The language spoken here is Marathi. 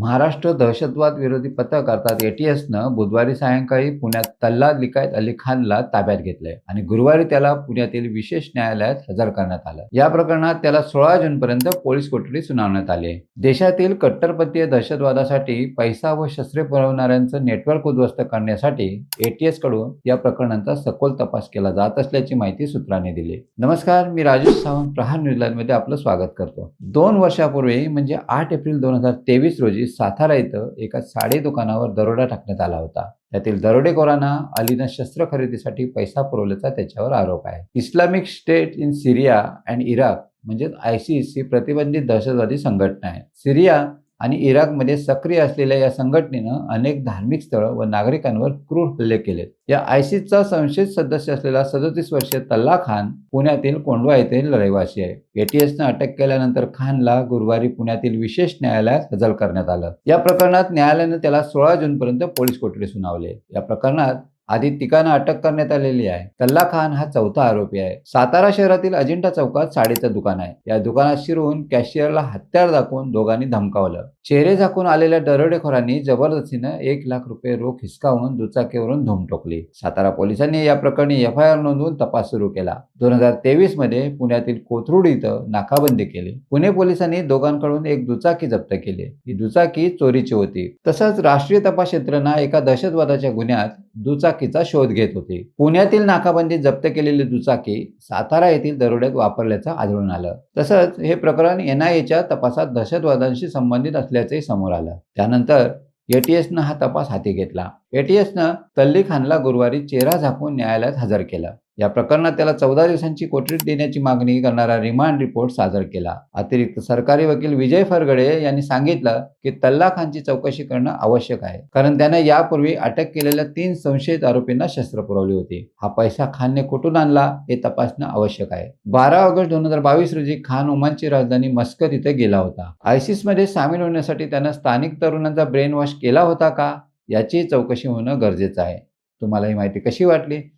महाराष्ट्र दहशतवाद विरोधी पथक अर्थात एटीएसनं बुधवारी सायंकाळी पुण्यात तल्ला लिकायत अली खानला ताब्यात घेतलंय आणि गुरुवारी त्याला पुण्यातील विशेष न्यायालयात हजर करण्यात आलं. या प्रकरणात त्याला सोळा जूनपर्यंत पोलीस कोठडी सुनावण्यात आली. आहे देशातील कट्टरपतीय दहशतवादासाठी पैसा व शस्त्रे पुरवणाऱ्यांचं नेटवर्क उद्ध्वस्त करण्यासाठी एटीएसकडून या प्रकरणांचा सखोल तपास केला जात असल्याची माहिती सूत्रांनी दिली. नमस्कार मी राजेश सावंत प्रहार न्यूजलाईन मध्ये आपलं स्वागत करतो. दोन वर्षापूर्वी म्हणजे आठ एप्रिल दोन हजार तेवीस रोजी सातारा इथं एका साडी दुकानावर दरोडा टाकण्यात आला होता. त्यातील दरोडेखोरांना अलीनं शस्त्र खरेदीसाठी पैसा पुरवल्याचा त्याच्यावर आरोप आहे. Islamic State in Syria and Iraq म्हणजेच आयसीस ही प्रतिबंधित दहशतवादी संघटना आहे. सिरिया आणि इराकमध्ये सक्रिय असलेल्या या संघटनेनं अनेक धार्मिक स्थळं व नागरिकांवर क्रूर हल्ले केले. या आयसीचा संशयित सदस्य असलेला सदोतीस वर्षीय तल्ला खान पुण्यातील कोंडवा येथील रहिवासी आहे. एटीएसनं अटक केल्यानंतर खानला गुरुवारी पुण्यातील विशेष न्यायालयात हजर करण्यात आलं. या प्रकरणात न्यायालयानं त्याला सोळा जूनपर्यंत पोलीस कोठडी सुनावले. या प्रकरणात आधी तिकानं अटक करण्यात आलेली आहे. तल्ला खान हा चौथा आरोपी आहे. सातारा शहरातील अजिंठा चौकात साडीचं दुकान आहे. या दुकानात शिरून कॅशियरला हत्यार दाखवून दोघांनी धमकावलं. चेहरे झाकून आलेल्या दरोडेखोरांनी जबरदस्तीनं एक लाख रुपये रोख हिसकावून दुचाकीवरून धूम टोकली सातारा पोलिसांनी या प्रकरणी एफ आय आर नोंदवून तपास सुरू केला. दोन हजार तेवीसमध्ये पुण्यातील कोथरूड इथं नाकाबंदी केली. पुणे पोलिसांनी दोघांकडून एक दुचाकी जप्त केली. ही दुचाकी चोरीची होती. तसंच राष्ट्रीय तपास यंत्रणा एका दहशतवादाच्या गुन्ह्यात दुचाकी दुचाकीचा शोध घेत होते. पुण्यातील नाकाबंदीत जप्त केलेली दुचाकी सातारा येथील दरोड्यात वापरल्याचं आढळून आलं. तसंच हे प्रकरण एनआयएच्या तपासात दहशतवादांशी संबंधित असल्याचंही समोर आलं. त्यानंतर एटीएसनं हा तपास हाती घेतला. एटीएसनं तल्ली खानला गुरुवारी चेहरा झाकून न्यायालयात हजर केलं. या प्रकरणात त्याला चौदा दिवसांची कोठडी देण्याची मागणी करणारा रिमांड रिपोर्ट सादर केला. अतिरिक्त सरकारी वकील विजय फरगडे यांनी सांगितलं की तल्ला खानची चौकशी करणं आवश्यक आहे. कारण त्याने यापूर्वी अटक केलेल्या तीन संशयित आरोपींना शस्त्र पुरवली होती. हा पैसा खानने कुठून आणला हे तपासणं आवश्यक आहे. बारा ऑगस्ट दोन हजार बावीस रोजी खान ओमानची राजधानी मस्कत इथे गेला होता. आयसिसमध्ये सामील होण्यासाठी त्यानं स्थानिक तरुणांचा ब्रेन वॉश केला होता का? याची चौकशी होणं गरजेचं आहे. तुम्हाला ही माहिती कशी वाटली?